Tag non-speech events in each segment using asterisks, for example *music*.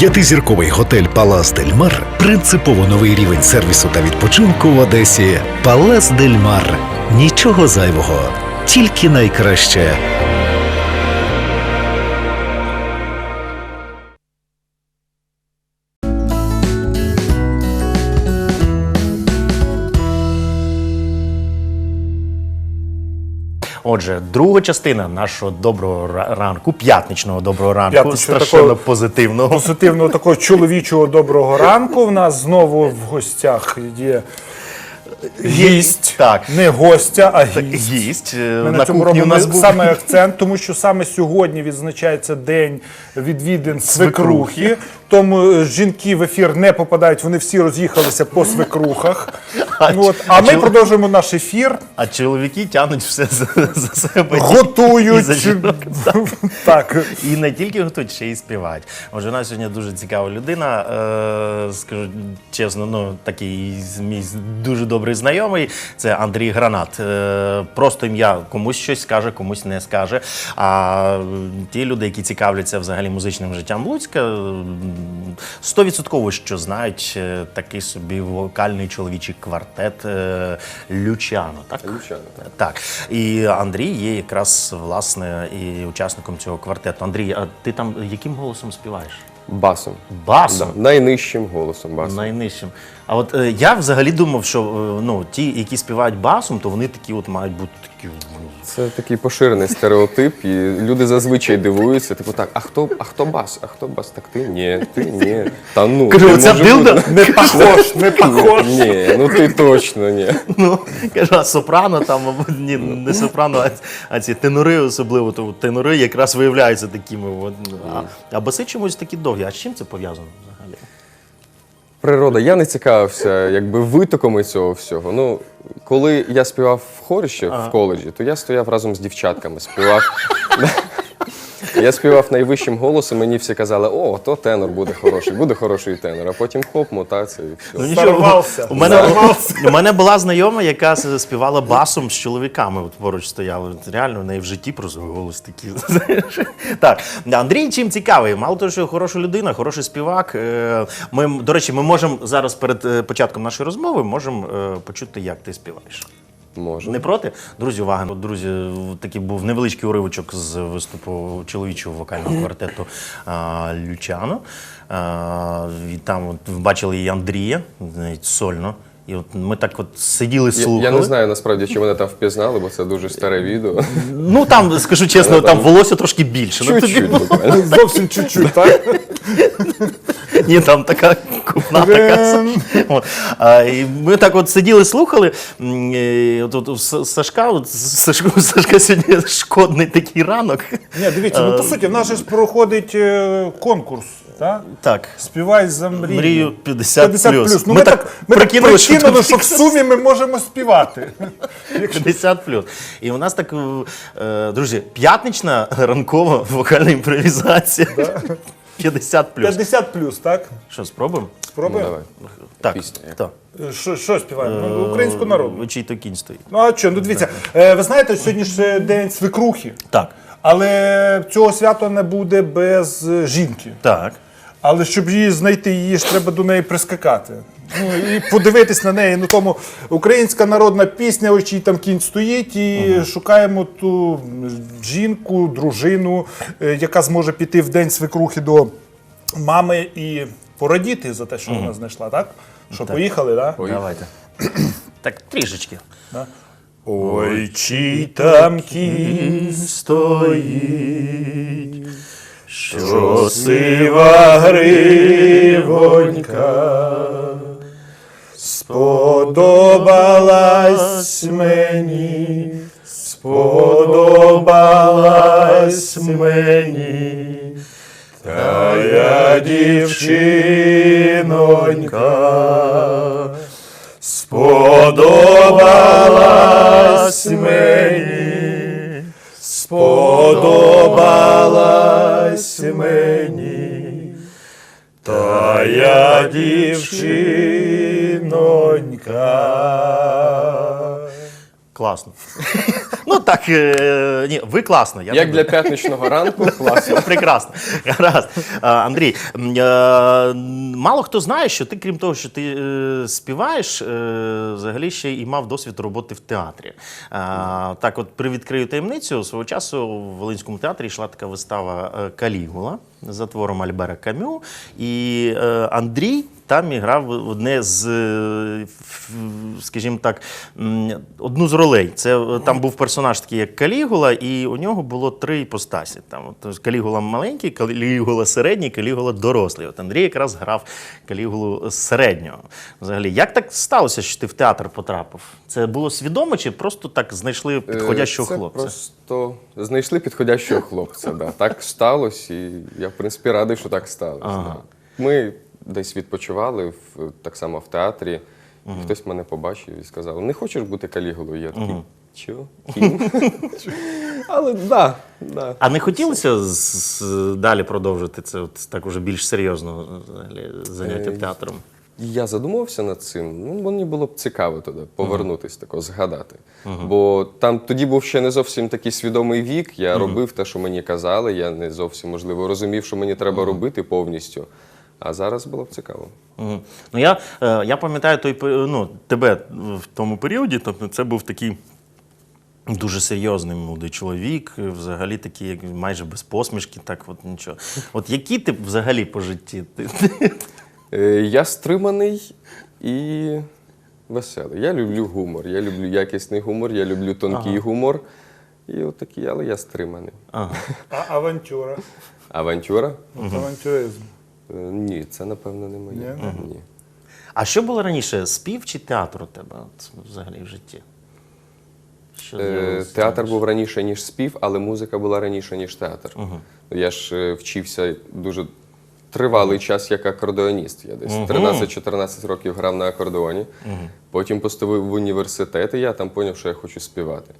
П'ятизірковий готель Палас Дельмар принципово новий рівень сервісу та відпочинку в Одесі. Палас Дельмар. Нічого зайвого, тільки найкраще. Отже, друга частина нашого доброго ранку, п'ятничного доброго ранку, П'ятничного страшенно такого- позитивного. Позитивного такого чоловічого доброго ранку. В нас знову в гостях є гість. Так. Не гостя, а гість. Гість. е, Ми на на цьому робимо нас був саме акцент, тому що саме сьогодні відзначається день відвідин свекрухи. Тому е, жінки в ефір не попадають, вони всі роз'їхалися по свекрухах. А Ну, от, а а ми чол- продовжуємо наш ефір. а чоловіки тягнуть все за, за себе. І Готують. за жінок, *laughs* Так. І не тільки готують, ще й співають. Отже, у нас сьогодні дуже цікава людина. Е, скажу чесно, ну такий мій дуже добрий знайомий. Це Андрій Гранат. Е, просто ім'я комусь щось скаже, комусь не скаже. А ті люди, які цікавляться взагалі музичним життям Луцька, стовідсотково що знають е, такий собі вокальний чоловічий квартет е, Лючано. Так? Лючано, так. Так, і Андрій є якраз власне і учасником цього квартету. Андрій, а ти там яким голосом співаєш? Басом. Басом. Да. Найнижчим голосом басом. Найнижчим. А от е, я взагалі думав, що е, ну, ті, які співають басом, то вони такі от мають бути такі. ну, Це такий поширений стереотип, і люди зазвичай дивуються, типу так, а хто, а хто бас? А хто бас? Так ти ні, ти ні. Та ну. Кажу, не оця може дилда бути. Не похож, не похож. Ні, ну ти точно ні. Ну, кажу, а сопрано там, мабуть, ні, не сопрано, а, а ці тенори особливо, то тенори якраз виявляються такими. От, а, а баси чомусь такі довгі. А з чим це пов'язано взагалі? Природа, я не цікавився якби витоками цього всього. Ну, коли я співав в хорі ще в коледжі, то я стояв разом з дівчатками, співав. *laughs* Я співав найвищим голосом, мені всі казали, о, то тенор буде хороший, буде хороший тенор, а потім хоп, мотація і все. Ну, нічого. У мене, у мене була знайома, яка с- співала басом з чоловіками. От поруч стояли. От Реально, в неї в житті просто голос такий. *laughs* знаєш. Так, Андрій чим цікавий? Мало того, що хороша людина, хороший співак. Е, Ми, до речі, ми можемо зараз перед е, початком нашої розмови можемо е, почути, як ти співаєш. Може. Не проти? Друзі, увага. От, Друзі, такий був невеличкий уривочок з виступу чоловічого вокального квартету а, Лючано. А, і там от, бачили і Андрія, навіть сольно. І от ми так от сиділи, Я, слухали. я не знаю насправді, чи мене там впізнали, бо це дуже старе відео. Ну там, скажу чесно, там волосся трошки більше. Ну, тобі- Чуть-чуть буквально. Зовсім чуть-чуть, так? Ні, там така купна така. От. А, і ми так от сиділи, слухали. І От, от, у С- Сашка, от, Сашко, у *laughs* Сашка сьогодні шкодний такий ранок. Ні, дивіться, ну по суті, в нас же ж проходить е, конкурс, так? Так. Співай за мрію. Мрію 50 50 плюс. Ну, Ми ми, так ми прикинули, так що прикинули, тут що в сумі ми можемо співати. *laughs* 50 плюс. І у нас так, е, друзі, п'ятнична ранкова вокальна імпровізація. *laughs* 50 плюс. 50 плюс, так? Що, спробуємо? Ну, Спробуємо? давай. Так. Пісня так. Е, Що, що співаємо? Ну, Українську народну. Чий то кінь стоїть. Ну а що, ну дивіться, е, ви знаєте, сьогодні ж е, день свекрухи, Так. але цього свята не буде без е, жінки. Так. Але щоб її знайти, її ж треба до неї прискакати. Ну і подивитись на неї. Ну тому українська народна пісня, ось чий там кінь стоїть, і шукаємо ту жінку, дружину, е, яка зможе піти в день свекрухи до мами і порадіти за те, що вона знайшла, так? Що, поїхали, так? Давайте. *clears throat* Так, трішечки. Ой, чий там кінь стоїть, що сива гривонька сподобалась мені, сподобалась мені, та я дівчинонька. Сподобалась мені, сподобалась мені, та я дівчинонька. Класно. *laughs* ну, так, е, ні, ви класно. Я Як так для п'ятничного ранку, *laughs* класно. Прекрасно. Гаразд. Андрій, м, е, мало хто знає, що ти, крім того, що ти е, співаєш, е, взагалі ще і мав досвід роботи в театрі. Так, от привідкрию таємницю. Свого часу в Волинському театрі йшла така вистава е, Калігула за твором Альбера Камю. І е, Андрій там і грав в одне з, е, скажімо так, одну з ролей. Це е, там був персонаж такий, як Калігула, і у нього було три іпостасі. Там от, Калігула маленький, Калігула середній, Калігула дорослий. От Андрій якраз грав Калігулу середнього. Взагалі, як так сталося, що ти в театр потрапив? Це було свідомо чи просто так знайшли підходящого Це хлопця? Просто знайшли підходящого хлопця. Да. Так сталося, і я, в принципі, радий, що так сталося. Ага. Да. Ми десь відпочивали в, так само в театрі. і Хтось мене побачив і сказав: не хочеш бути калігулою? Я такий, чого? *laughs* Але да, да. А не хотілося з- з- далі продовжити це от так уже більш серйозно заняття Е, Я задумався над цим. Ну, мені було б цікаво туди повернутися, тако, згадати. Бо там тоді був ще не зовсім такий свідомий вік. Я робив те, що мені казали. Я не зовсім можливо розумів, що мені треба робити повністю. А зараз було б цікаво. Мгм. Ну я, е, я пам'ятаю той ну, тебе в тому періоді, тобто це був такий. Дуже серйозний молодий чоловік, е, взагалі такий, як майже без посмішки, так от нічого. От які ти взагалі по житті? Е, Я стриманий і веселий. Я люблю гумор. Я люблю якісний гумор, я люблю тонкий гумор. І от такий, але я стриманий. Ага. А авантюра? Авантюра? От Авантюризм. Е, Ні, це напевно не моє. Ні? Ні. А що було раніше? Спів чи театр у тебе от, взагалі в житті? Що Е? Театр був раніше, ніж спів, але музика була раніше, ніж театр. Я ж е, вчився дуже тривалий час як акордеоніст. Я десь 13-14 років грав на акордеоні. Потім поступив в університет, і я там зрозумів, що я хочу співати.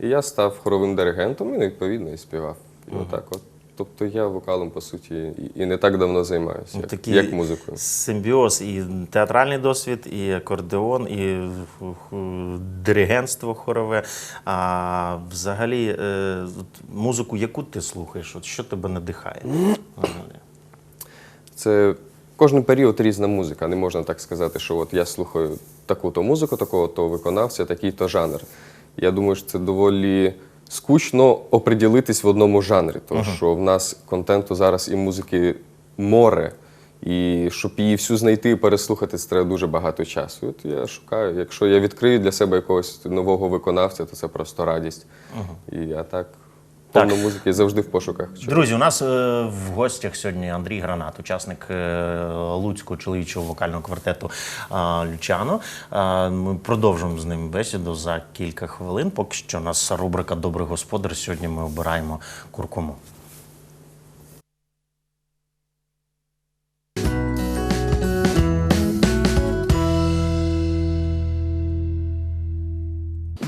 І я став хоровим диригентом і відповідно і співав. І отак от. Тобто я вокалом, по суті, і, і не так давно займаюся, як, Такий як музикою. Симбіоз і театральний досвід, і акордеон, і диригентство хорове. А взагалі, е, музику, яку ти слухаєш? От що тебе надихає? *clears throat* Це кожен період різна музика. Не можна так сказати, що от я слухаю таку-то музику, такого-то виконавця, такий-то жанр. Я думаю, що це доволі скучно оприділитись в одному жанрі, тому що в нас контенту зараз і музики море. І щоб її всю знайти і переслухати, це треба дуже багато часу. От я шукаю. Якщо я відкрию для себе якогось нового виконавця, то це просто радість. І я так повно музики завжди в пошуках. Друзі, у нас е, в гостях сьогодні Андрій Гранат, учасник е, Луцького чоловічого вокального квартету Лючано. Ми продовжимо з ним бесіду за кілька хвилин. Поки що у нас рубрика Добрий господар. Сьогодні ми обираємо куркуму.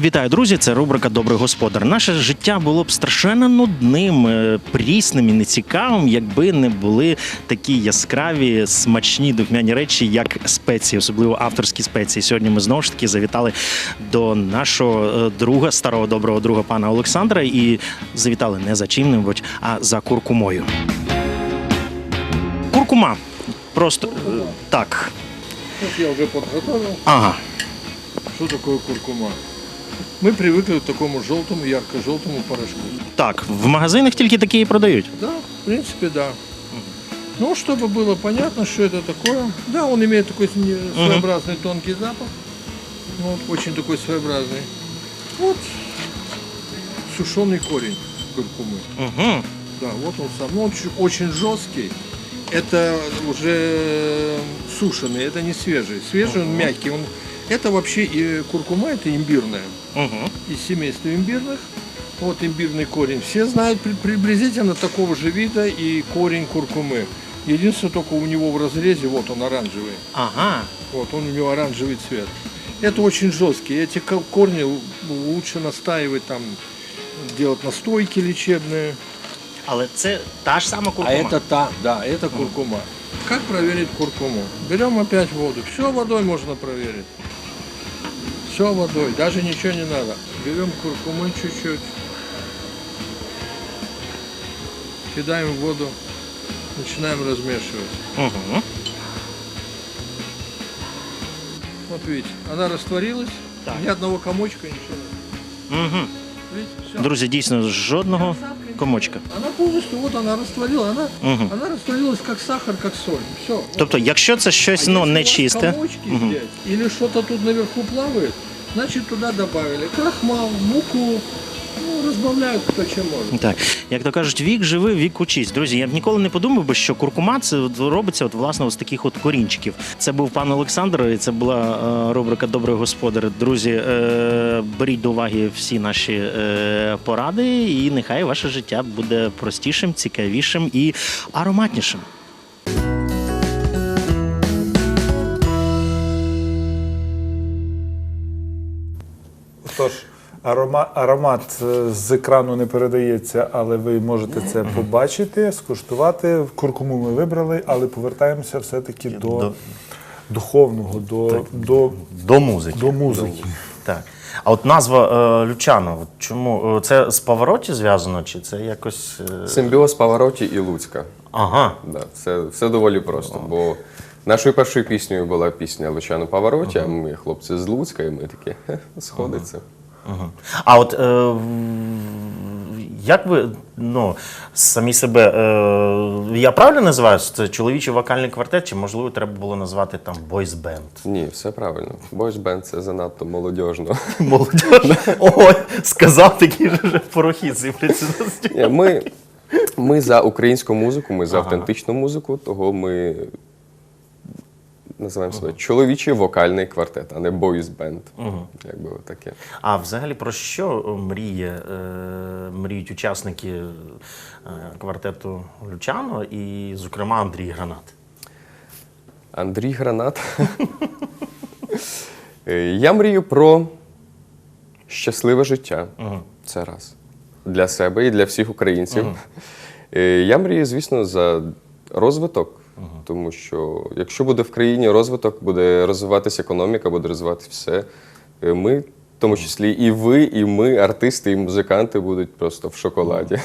Вітаю, друзі! Це рубрика Добрий господар. Наше життя було б страшенно нудним, е, прісним і нецікавим, якби не були такі яскраві, смачні духмяні речі, як спеції, особливо авторські спеції. Сьогодні ми знову ж таки завітали до нашого е, друга, старого доброго друга пана Олександра, і завітали не за чим-небудь, а за куркумою. Куркума. Просто е, так. Вот я уже подготовил. Ага. Что такое куркума? Мы привыкли к такому желтому, ярко-желтому порошку. Так, в магазинах тільки такі і продають. Да, в принципе, да. Ну, чтобы было понятно, что это такое. Да, он имеет такой не- своеобразный тонкий запах. Вот, очень такой своеобразный. Вот сушеный корень куркумы. Угу. Да, вот он сам. Ну, он чу- очень жесткий. Это уже сушеный, это не свежий. Свежий, он мягкий. Он... Это вообще и куркума, это имбирная. Угу. Из семейства имбирных. Вот имбирный корень. Все знают при- приблизительно такого же вида и корень куркумы. Единственное, только у него в разрезе, вот он оранжевый. Ага. Вот он у него оранжевый цвет. Это очень жесткие. Эти ко- корни лучше настаивать там, делать настойки лечебные. Але це та ж сама А куркума. это та, да, это куркума. Как проверить куркуму? Берем опять воду. Все водой можно проверить. Все водой, даже ничего не надо. Берем куркумы чуть-чуть. Кидаем в воду. Начинаем размешивать. Угу. Вот видите, она растворилась. Так. Ни одного комочка, ничего. Угу. Друзі, дійсно, жодного комочка. Она полностью, вот она растворила, она, Мгм. вона растворилась как сахар, как соль. Все. Тобто, якщо це щось ну, нечисте, комочки Мгм. или что-то тут наверху плавает, значит туда добавили крахмал, муку, разбавляют кто чем может. Так, як то кажуть, вік живи, вік учись. Друзі, я б ніколи не подумав би, що куркума це от робиться от, власне з таких от корінчиків. Це був пан Олександр, і це була е, рубрика Добрий господар. Друзі, е, беріть до уваги всі наші е, поради, і нехай ваше життя буде простішим, цікавішим і ароматнішим. Тож, аромат, аромат е, з екрану не передається, але ви можете це побачити, скуштувати. Куркуму ми вибрали, але повертаємося все-таки до, До- духовного, до, до, До музики. до музики. Так. А от назва е, Лючано, от чому? Е, Це з Павароті зв'язано, чи це якось. е, Симбіоз Павароті і Луцька. Ага. Да, це все доволі просто. Бо нашою першою піснею була пісня Лучано Павароті, а ми хлопці з Луцька, і ми такі «Хе, сходиться. А от е, як ви ну, самі себе. Е, я правильно називаю? Це чоловічий вокальний квартет, чи можливо треба було назвати там бойс бенд? Ні, все правильно. Бойс бенд це занадто молодіжно. *laughs* Молодіж. Ой, сказав такі ж вже порохи на Ми, ми за українську музику, ми за автентичну музику, того ми називаємо себе чоловічий вокальний квартет, а не бойс бенд. Якби таке. А взагалі про що мріє, е, мріють учасники е, квартету Лючано і, зокрема, Андрій Гранат? Андрій Гранат. *laughs* Е, Я мрію про щасливе життя. Це раз. Для себе і для всіх українців. Е, Я мрію, звісно, за розвиток. Тому що якщо буде в країні розвиток, буде розвиватися економіка, буде розвиватися все. Е, Ми, в тому числі і ви, і ми, артисти, і музиканти, будуть просто в шоколаді.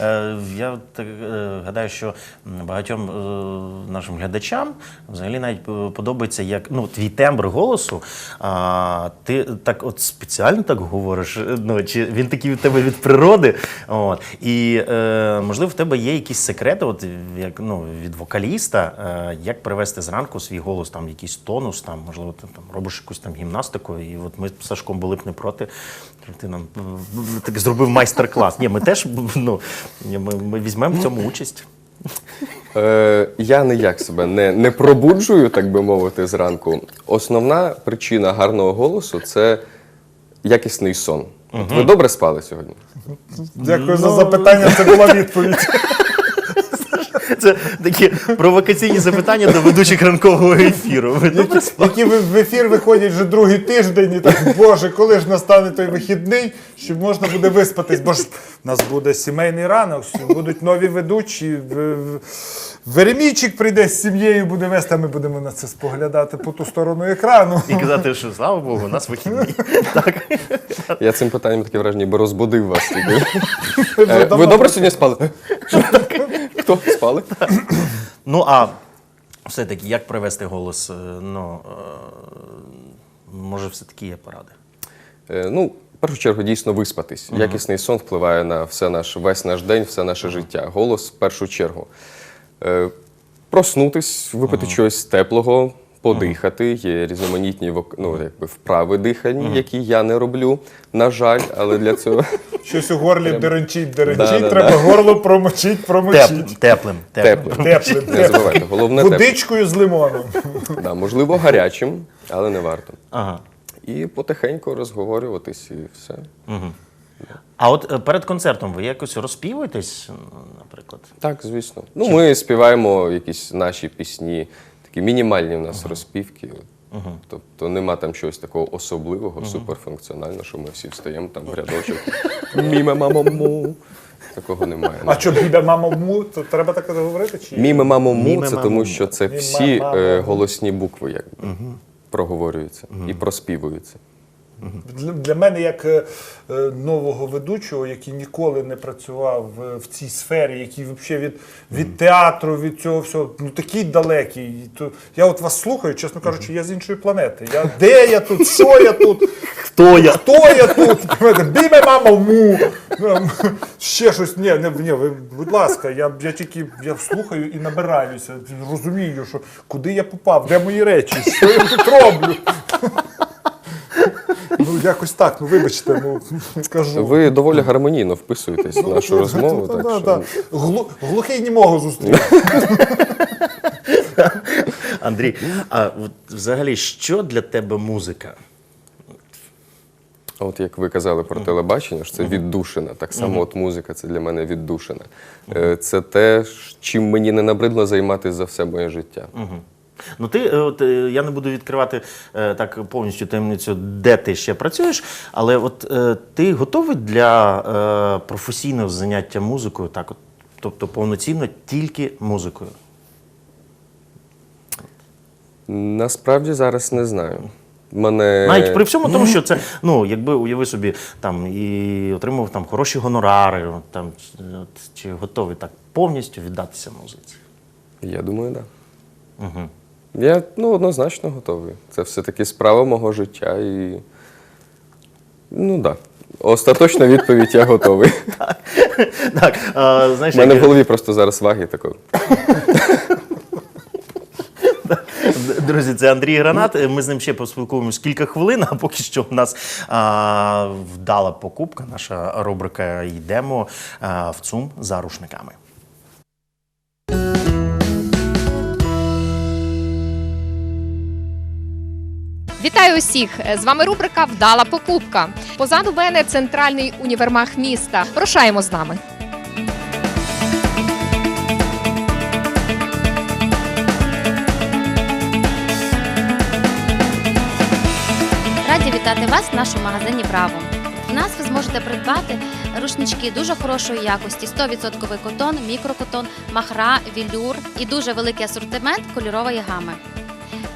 Е, я так, е, гадаю, що багатьом е, нашим глядачам взагалі навіть подобається, як ну, твій тембр голосу. А, ти так от спеціально так говориш, ну, чи він такий у тебе від природи. От. І можливо, в тебе є якісь секрети, от, як, ну, від вокаліста, як привести зранку свій голос, там, якийсь тонус, там, можливо, ти там, робиш якусь там гімнастику. І от ми з Сашком були б не проти. Ти нам так зробив майстер-клас. Ні, ми теж ну, ми, ми візьмемо в цьому участь. Е, я ніяк себе не, не пробуджую, так би мовити, зранку. Основна причина гарного голосу це якісний сон. От ви добре спали сьогодні? Дякую за запитання, це була відповідь. *laughs* Це такі провокаційні запитання до ведучих ранкового ефіру. Ви добре Які ви- в ефір виходять вже другий тиждень, і так, Боже, коли ж настане той вихідний, щоб можна буде виспатись, бо ж в нас буде сімейний ранок, будуть нові ведучі. в- в- Веремійчик прийде з сім'єю, буде вести, а ми будемо на це споглядати по ту сторону екрану. І казати, що слава Богу, у нас вихідний. *laughs* Так. Я цим питанням таке враження, ніби розбудив вас. тільки. Ви Е, ви добре сьогодні спали? *laughs* Хто спали? Ну а все-таки як привести голос? е, Ну, е, може, все-таки є поради. Е, Ну, в першу чергу, дійсно виспатись. Якісний сон впливає на все наш, весь наш день, все наше життя. Голос в першу чергу. Е, Проснутись, випити чогось теплого, подихати. Є різноманітні ну, якби вправи дихання, які я не роблю, на жаль, але для цього *laughs* Щось у горлі деренчить, деренчить, треба да. горло промочить, Теп, промочить. теплим. Теплим, Не забувайте, головне. Водичкою з лимоном. Да, можливо, гарячим, але не варто. Ага. І потихеньку розговорюватись, і все. А от е, перед концертом ви якось розпівуєтесь, наприклад? Так, звісно. Ну, ми співаємо якісь наші пісні, такі мінімальні в нас розпівки. Тобто нема там чогось такого особливого, суперфункціонального, що ми всі встаємо там в рядочок. Міме мамо му. Такого немає. А що біде мама му, то треба так говорити? Чи? Міме мамо му це тому, що це всі е, голосні букви якби, проговорюються і проспівуються. Для, для мене, як е, е, нового ведучого, який ніколи не працював в, в цій сфері, який взагалі від, від театру, від цього всього, ну такий далекий. І То, я от вас слухаю, чесно кажучи, я з іншої планети. Я, де я тут? Що я тут? Хто я? Хто я тут? Біме мама му. Ем, Ще щось. Ні, не, ні, ви, будь ласка, я, я тільки я слухаю і набираюся. Розумію, що куди я попав, де мої речі, що я тут роблю. Ну, якось так, ну вибачте, ну *laughs* кажу. Ви доволі гармонійно вписуєтесь в нашу Ну, розмову. та- Так та- що... та. Глу- Глухий німого зустрів. *laughs* Андрій, а от взагалі, що для тебе музика? От як ви казали про телебачення, що це віддушина. Так само, от музика це для мене віддушина. Е, Це те, чим мені не набридло займатися за все моє життя. Ну ти е, от е, я не буду відкривати е, так повністю таємницю, де ти ще працюєш, але от ти готовий для професійного заняття музикою, так от, тобто повноцінно тільки музикою. Насправді зараз не знаю. Мене... Навіть при всьому тому, що це, ну, якби уяви собі там і отримав там хороші гонорари, там, чи готовий так повністю віддатися музиці? Я думаю, так. Да. Угу. Я ну, однозначно готовий. Це все-таки справа мого життя і. Ну так. Да. Остаточна відповідь я готовий. *laughs* Так, знаєш, У мене в як- голові просто зараз ваги такої. *laughs* Друзі, це Андрій Гранат. Ми з ним ще поспілкуємось кілька хвилин, а поки що у нас а, вдала покупка. Наша рубрика Йдемо а, в ЦУМ за рушниками. Вітаю усіх! З вами рубрика Вдала покупка. Позаду мене центральний універмаг міста. Рушаємо з нами. Раді вітати вас в нашому магазині Браво. У нас ви зможете придбати рушнички дуже хорошої якості: 100% котон, мікрокотон, махра, вілюр і дуже великий асортимент кольорової гами.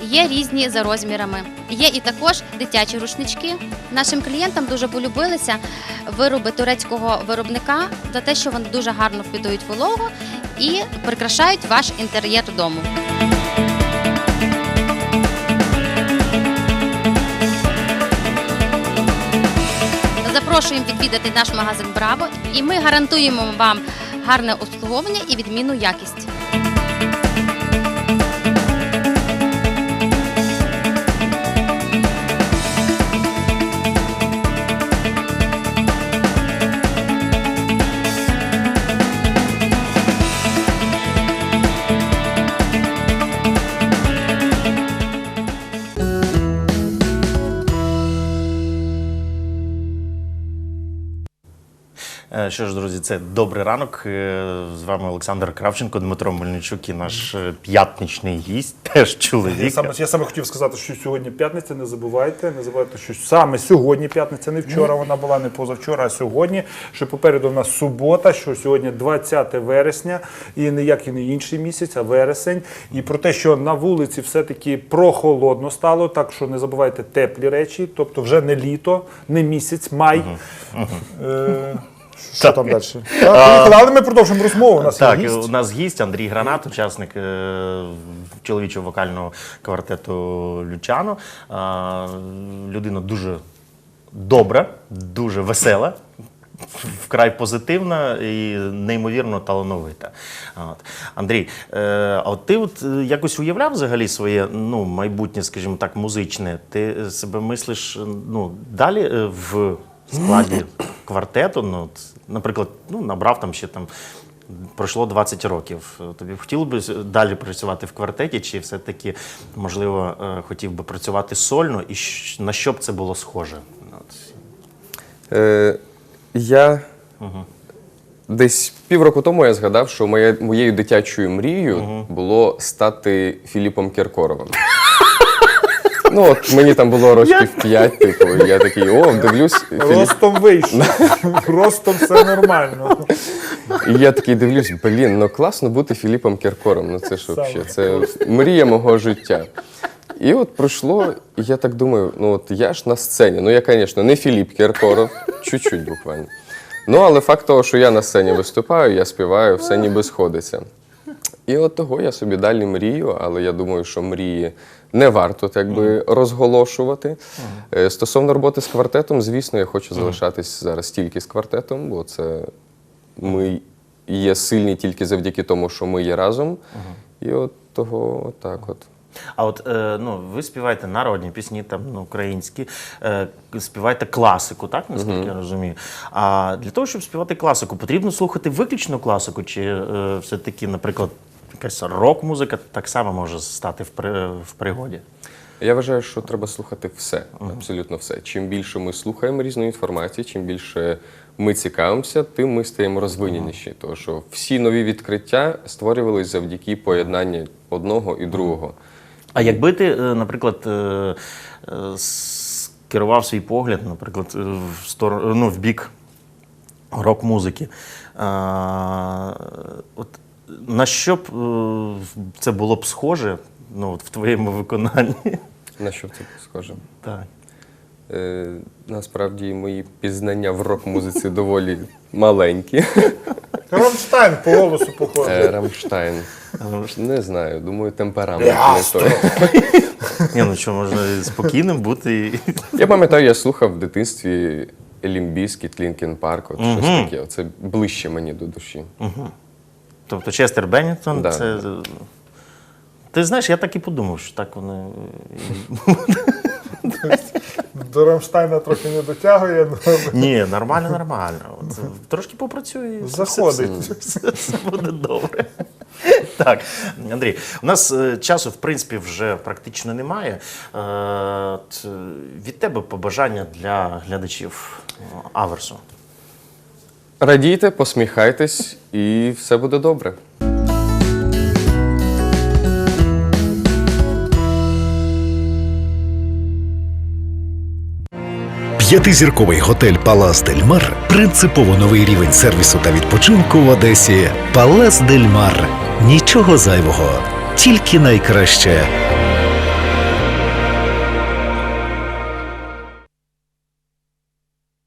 Є різні за розмірами. Є і також дитячі рушнички. Нашим клієнтам дуже полюбилися вироби турецького виробника за те, що вони дуже гарно впитують вологу і прикрашають ваш інтер'єр дому. Запрошуємо відвідати наш магазин Браво, і ми гарантуємо вам гарне обслуговування і відмінну якість. Що ж, друзі, це добрий ранок. Е, З вами Олександр Кравченко, Дмитро Мельничук і наш е, п'ятничний гість, теж Я чоловік. саме, я саме хотів сказати, що сьогодні п'ятниця, не забувайте. Не забувайте, що саме сьогодні п'ятниця, не вчора вона була, не позавчора, а сьогодні. Що попереду у нас субота, що сьогодні 20 вересня, і ніякий не інший місяць, а вересень. І про те, що на вулиці все-таки прохолодно стало, так що не забувайте теплі речі, тобто вже не літо, не місяць, май. Е, Що там далі? Так, але ми продовжимо розмову. У нас є Так, гість. у нас гість Андрій Гранат, учасник е, чоловічого вокального квартету Лючано. Людина дуже добра, дуже весела. Вкрай позитивна і неймовірно талановита. От. Андрій, е, а от ти от е, якось уявляв взагалі своє ну, майбутнє, скажімо так, музичне? Ти себе мислиш ну, далі е, в складі квартету? Ну, наприклад, ну, набрав там ще там. Пройшло 20 років. Тобі хотіло б далі працювати в квартеті, чи все-таки, можливо, е, хотів би працювати сольно, і на що б це було схоже? Е, я десь півроку тому я згадав, що моє, моєю дитячою мрією було стати Філіпом Кіркоровим. Ну, от мені там було років 5, типу, і я такий, о, дивлюсь, Філіп. Ростом вийшов. *laughs* Ростом все нормально. І я такий дивлюсь, блін, ну класно бути Філіпом Кіркором. Ну це ж взагалі, це мрія мого життя. І от пройшло, і я так думаю, ну от я ж на сцені. Ну я, звісно, не Філіп Кіркоров, чуть-чуть буквально. Ну, але факт того, що я на сцені виступаю, я співаю, все ніби сходиться. І от того я собі далі мрію, але я думаю, що мрії не варто так би розголошувати. Е, Стосовно роботи з квартетом, звісно, я хочу залишатись зараз тільки з квартетом, бо це ми є сильні тільки завдяки тому, що ми є разом. І от того так от. А от е, ну, ви співаєте народні пісні, там ну, українські, е, співаєте класику, так наскільки я розумію. А для того, щоб співати класику, потрібно слухати виключно класику, чи е, все-таки, наприклад, якась рок-музика так само може стати в, при, в пригоді? Я вважаю, що треба слухати все, абсолютно все. Чим більше ми слухаємо різної інформації, чим більше ми цікавимося, тим ми стаємо розвиненіші. Тому що всі нові відкриття створювались завдяки поєднанню одного і другого. А якби ти, е, наприклад, е, е, скерував свій погляд, наприклад, в сторону ну, в бік рок-музики, от на що б е, це було б схоже ну, от в твоєму виконанні? На що це схоже? Так. Е, насправді мої пізнання в рок-музиці доволі маленькі. Рамштайн по голосу походить. Е, Рамштайн. Не знаю, думаю, темперамент не той. Ні, ну що, можна спокійним бути. Я пам'ятаю, я слухав в дитинстві Елімбіскіт, Лінкен Парк, от щось таке. Це ближче мені до душі. Тобто Честер Беннінгтон, Да. це. Ти знаєш, я так і подумав, що так вони. *laughs* До Рамштайна трохи не дотягує, *laughs* Ні, нормально, нормально. От, трошки попрацює. заходить. Все, все, все буде добре. *laughs* Так, Андрій, у нас е, часу, в принципі, вже практично немає. Е, е, від тебе побажання для глядачів е, Аверсу. Радійте, посміхайтесь, і все буде добре. П'ятизірковий готель Палас Дель Мар принципово новий рівень сервісу та відпочинку в Одесі. Палас Дель Мар. Нічого зайвого, тільки найкраще.